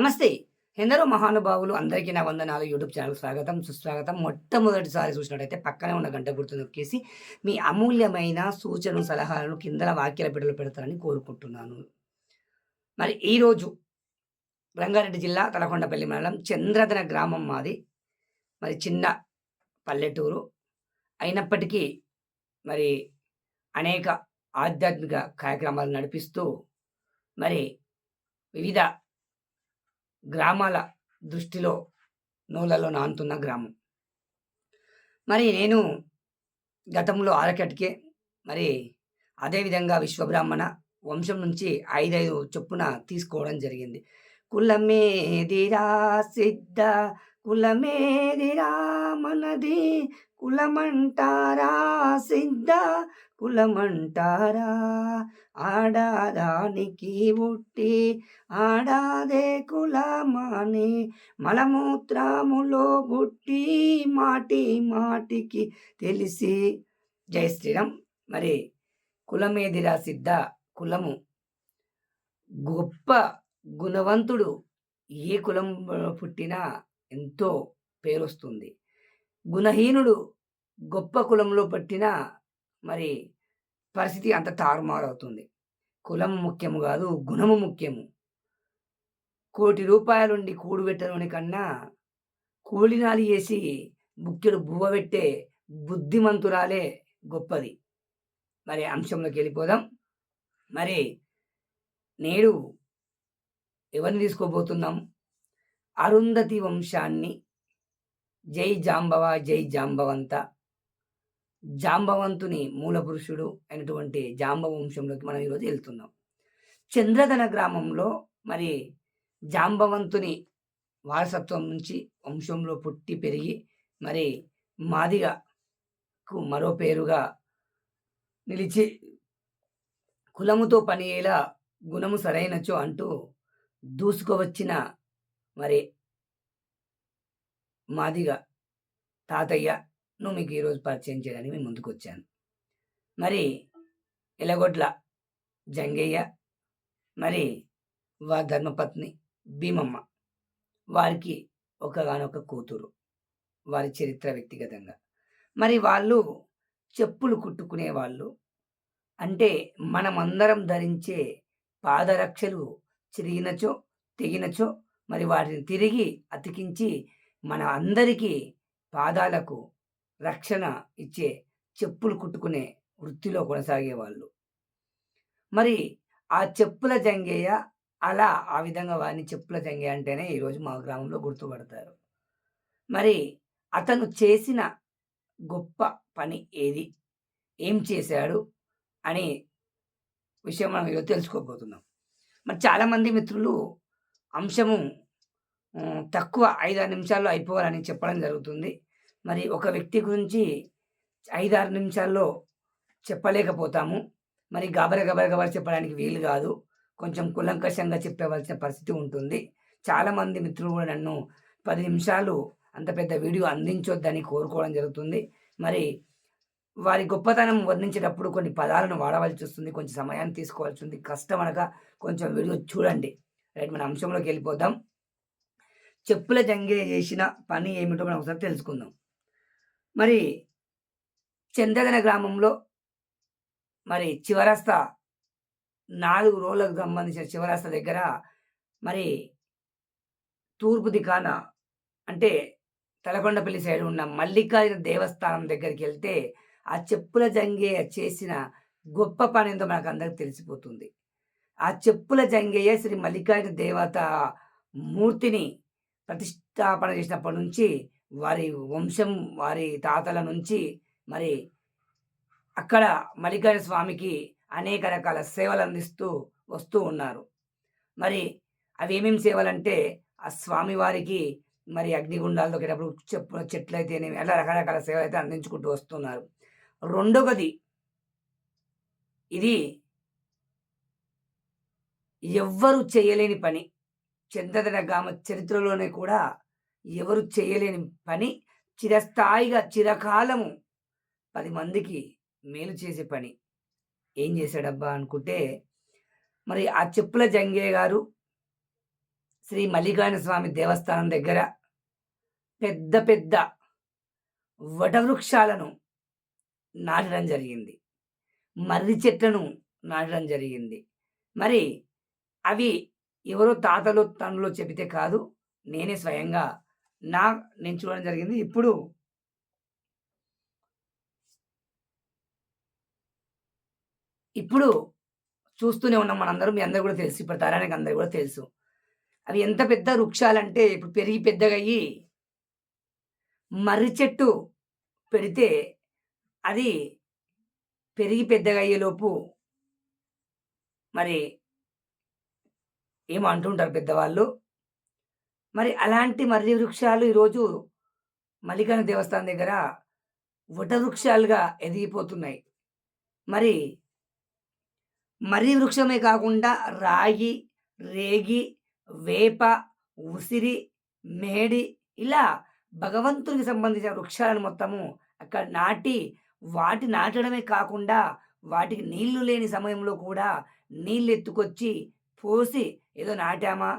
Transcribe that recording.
నమస్తే. ఎందరో మహానుభావులు అందరికీ నా వందనాలు. యూట్యూబ్ ఛానల్ స్వాగతం సుస్వాగతం. మొట్టమొదటిసారి చూసినట్టయితే పక్కనే ఉన్న గంట గుర్తు నొక్కేసి మీ అమూల్యమైన సూచనలు సలహాలను కిందల వాక్యాల బిడ్డలు పెడతారని కోరుకుంటున్నాను. మరి ఈరోజు రంగారెడ్డి జిల్లా తలకొండపల్లి మండలం చంద్రధన గ్రామం మాది. మరి చిన్న పల్లెటూరు. అయినప్పటికీ మరి అనేక ఆధ్యాత్మిక కార్యక్రమాలు నడిపిస్తూ మరి వివిధ గ్రామాల దృష్టిలో నూలలో నానుతున్న గ్రామం. మరి నేను గతంలో ఆరకటికే మరి అదేవిధంగా విశ్వబ్రాహ్మణ వంశం నుంచి ఐదైదు చొప్పున తీసుకోవడం జరిగింది. కులమేదిరా సిద్ధ కులమేదిరా మనది? కులమంటారా సిద్ధ? కులమంటారా? ఆడాదానికి పుట్టి ఆడాదే కులమాని మలమూత్రములో గుట్టి మాటి మాటికి తెలిసి జై శ్రీరామ్. మరి కులమేదిరా సిద్ధ? కులము గొప్ప గుణవంతుడు. ఏ కులం పుట్టినా ఎంతో పేరొస్తుంది. గుణహీనుడు గొప్ప కులంలో పట్టిన మరి పరిస్థితి అంత తారుమారవుతుంది. కులం ముఖ్యము కాదు గుణము ముఖ్యము. కోటి రూపాయలుండి కూడుబెట్టలోని కన్నా కూలినాలి చేసి ముఖ్యుడు బువ్వబెట్టే బుద్ధిమంతురాలే గొప్పది. మరి అంశంలోకి వెళ్ళిపోదాం. మరి నేడు ఎవరిని తీసుకోబోతున్నాం? అరుంధతి వంశాన్ని. జై జాంబవ జై జాంబవంత. జాంబవంతుని మూల పురుషుడు అయినటువంటి జాంబ వంశంలోకి మనం ఈరోజు వెళ్తున్నాం. చంద్రధన గ్రామంలో మరి జాంబవంతుని వారసత్వం నుంచి వంశంలో పుట్టి పెరిగి మరి మాదిగకు మరో పేరుగా నిలిచి కులముతో పనియేలా గుణము సరైనచో అంటూ దూసుకువచ్చిన మరి మాదిగ తాతయ్యను మీకు ఈరోజు పరిచయం చేయడానికి మేము ముందుకు వచ్చాను మరి ఎలగొడ్ల జంగయ్య మరి వా ధర్మపత్ని భీమమ్మ వారికి ఒకగానొక కూతురు వారి చరిత్ర వ్యక్తిగతంగా. మరి వాళ్ళు చెప్పులు కుట్టుకునే వాళ్ళు అంటే మనమందరం ధరించే పాదరక్షలు చిరిగినచో తెగినచో మరి వాటిని తిరిగి అతికించి మన అందరికీ పాదాలకు రక్షణ ఇచ్చే చెప్పులు కుట్టుకునే వృత్తిలో కొనసాగేవాళ్ళు. మరి ఆ చెప్పుల జంగయ్య అలా ఆ విధంగా వారిని చెప్పుల జంగయ్య అంటేనే ఈరోజు మా గ్రామంలో గుర్తుపడతారు. మరి అతను చేసిన గొప్ప పని ఏది? ఏం చేశాడు? అని విషయం మనం ఈరోజు తెలుసుకోబోతున్నాం. మరి చాలామంది మిత్రులు అంశము తక్కువ ఐదారు నిమిషాల్లో అయిపోవాలని చెప్పడం జరుగుతుంది. మరి ఒక వ్యక్తి గురించి ఐదారు నిమిషాల్లో చెప్పలేకపోతాము. మరి గబర గబర గబర చెప్పడానికి వీలు కాదు. కొంచెం కులంకషంగా చెప్పవలసిన పరిస్థితి ఉంటుంది. చాలామంది మిత్రులు కూడా నన్ను పది నిమిషాలు అంత పెద్ద వీడియో అందించొద్దని కోరుకోవడం జరుగుతుంది. మరి వారి గొప్పతనం వర్ణించేటప్పుడు కొన్ని పదాలను వాడవలసి వస్తుంది. కొంచెం సమయాన్ని తీసుకోవాల్సి ఉంది కష్టం అనగా కొంచెం వీడియో చూడండి. రైట్ మన అంశంలోకి వెళ్ళిపోదాం. చెప్పుల జంగే చేసిన పని ఏమిటో మనం ఒకసారి తెలుసుకుందాం. మరి చందగన గ్రామంలో మరి చివరస్త నాలుగు రోజులకు సంబంధించిన చివరస్త దగ్గర మరి తూర్పు దికాన అంటే తలకొండపల్లి సైడ్ ఉన్న మల్లికార్జున దేవస్థానం దగ్గరికి వెళ్తే ఆ చెప్పుల జంగే చేసిన గొప్ప పని ఏందో మనకు అందరికి తెలిసిపోతుంది. ఆ చెప్పుల జంగయ్య శ్రీ మల్లికార్జున దేవత మూర్తిని ప్రతిష్టాపన చేసినప్పటి నుంచి వారి వంశం వారి తాతల నుంచి మరి అక్కడ మల్లికార్జున స్వామికి అనేక రకాల సేవలు అందిస్తూ వస్తూ ఉన్నారు. మరి అవి ఏమేమి సేవలంటే ఆ స్వామి వారికి మరి అగ్నిగుండాలతో దొరికేటప్పుడు చెప్పు చెట్లు అయితేనేమి అలా రకరకాల సేవలు అయితే అందించుకుంటూ వస్తున్నారు. రెండవది ఇది ఎవ్వరు చేయలేని పని. చంద్రధర గామ చరిత్రలోనే కూడా ఎవరు చేయలేని పని. చిరస్థాయిగా చిరకాలము పది మందికి మేలు చేసే పని. ఏం చేశాడబ్బా అనుకుంటే మరి ఆ చెప్పుల జంగే గారు శ్రీ మల్లికార్జున స్వామి దేవస్థానం దగ్గర పెద్ద పెద్ద వటవృక్షాలను నాటడం జరిగింది. మర్రి చెట్లను నాటడం జరిగింది. మరి అవి ఎవరో తాతలు తండ్రులు చెబితే కాదు నేనే స్వయంగా. నా నేను చూడడం జరిగింది. ఇప్పుడు ఇప్పుడు చూస్తూనే ఉన్నాం మనందరం. మీ అందరూ కూడా తెలుసు. ఇప్పుడు తరానికి అందరు కూడా తెలుసు. అవి ఎంత పెద్ద వృక్షాలంటే ఇప్పుడు పెరిగి పెద్దగా అయ్యి మర్రి చెట్టు పెడితే అది పెరిగి పెద్దగా అయ్యేలోపు మరి ఏమో అంటుంటారు పెద్దవాళ్ళు? మరి అలాంటి మర్రి వృక్షాలు ఈరోజు మల్లికార్జున దేవస్థానం దగ్గర వట వృక్షాలుగా ఎదిగిపోతున్నాయి. మరి మర్రి వృక్షమే కాకుండా రాగి రేగి వేప ఉసిరి మేడి ఇలా భగవంతునికి సంబంధించిన వృక్షాలను మొత్తము అక్కడ నాటి వాటి నాటడమే కాకుండా వాటికి నీళ్ళు లేని సమయంలో కూడా నీళ్ళు ఎత్తుకొచ్చి పోసి ఏదో నాటామా?